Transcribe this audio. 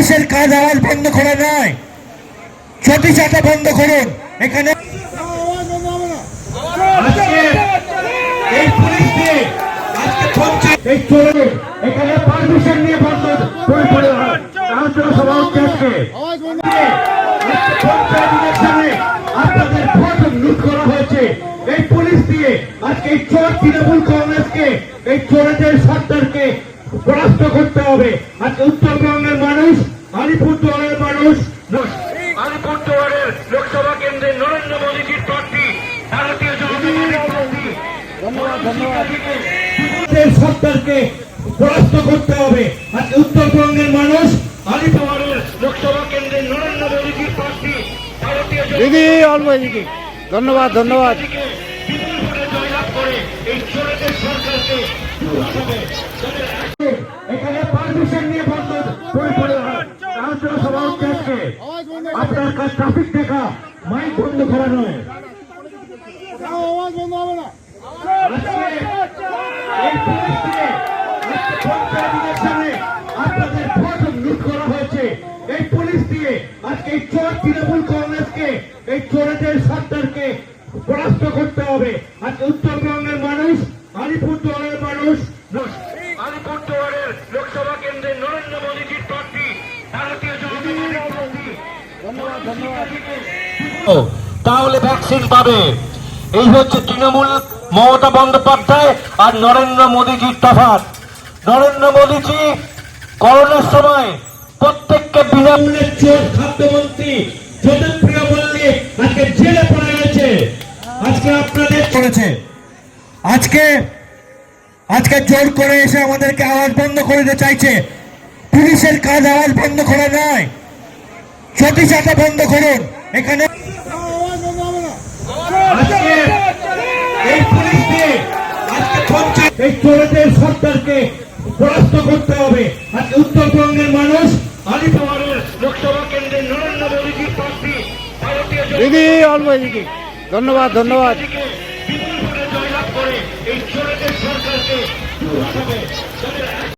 পুলিশের কাজ আওয়াজ বন্ধ করা নয়। ছটি চাটা বন্ধ করুন। এখানে এই পুলিশ দিয়ে এই চলে এখানে পারমিশন নিয়ে বন্ধ করে পড়ে হয়। সভা হচ্ছে আজকে আজকে পঞ্চায়েত ইলেকশনে আপনাদের ভোট লুট করা হয়েছে এই পুলিশ দিয়ে আজকে এই চোর তৃণমূল কংগ্রেসকে এই চোরেদের সরকারকে পরাস্ত করতে হবে। আজকে উত্তরবঙ্গের মানুষ আলিপুরদুয়ারের মানুষ আলিপুরদুয়ারের লোকসভা কেন্দ্রে নরেন্দ্র মোদীজির প্রার্থী ভারতীয় সরকারকে পরাস্ত করতে হবে। আজকে উত্তরবঙ্গের মানুষ আলিপুরের লোকসভা কেন্দ্রে নরেন্দ্র মোদীজির প্রার্থী ভারতীয় দিদি অল্প দিদি। ধন্যবাদ ধন্যবাদ পার্টিকে বিপুল ভোটে জয়লাভ করে এই চোরেদের সরকারকে এখানে পারমিশন নিয়ে বন্ধ করে পড়ে হয় আলোচনা সভা আপনার কাছে ট্রাফিক দেখা মাইক বন্ধ করা নয়। লুট করা হয়েছে। এই পুলিশ দিয়ে আজকে এই পরাস্ত করতে হবে। আজকে উত্তরবঙ্গের মানুষ, আলিপুরদুয়ারের মানুষ আলিপুরদুয়ারের তাহলে ভ্যাকসিন পাবে। এই হচ্ছে তৃণমূল মমতা বন্দ্যোপাধ্যায় আর নরেন্দ্র মোদীজির তফাৎ। নরেন্দ্র মোদীজি করোনার সময় প্রত্যেককে বিনামূল্যে চোর খাদ্যমন্ত্রী জ্যোতিপ্রিয় মল্লিক আজকে জেলে পড়ে গেছে। আজকে আপনাদের করেছে। আজকে আজকে জোর করে এসে আমাদেরকে আওয়াজ বন্ধ করে দিতে চাইছে। পুলিশের কাজ আওয়াজ বন্ধ করা নয় ছটি চাটা বন্ধ করুন। এখানে এই পুলিশ দিয়ে আজকে পঞ্চায়েত এই চোরেদের সরকারকে পরাস্ত করতে হবে। আজকে উত্তরবঙ্গের মানুষ আলিপুরের লোকসভা কেন্দ্রে নরেন্দ্র মোদীজির প্রার্থী দিদি অল্প দিদি। ধন্যবাদ ধন্যবাদ। বিপুল ভোটে জয়লাভ করে এই চোরেদের সরকারকে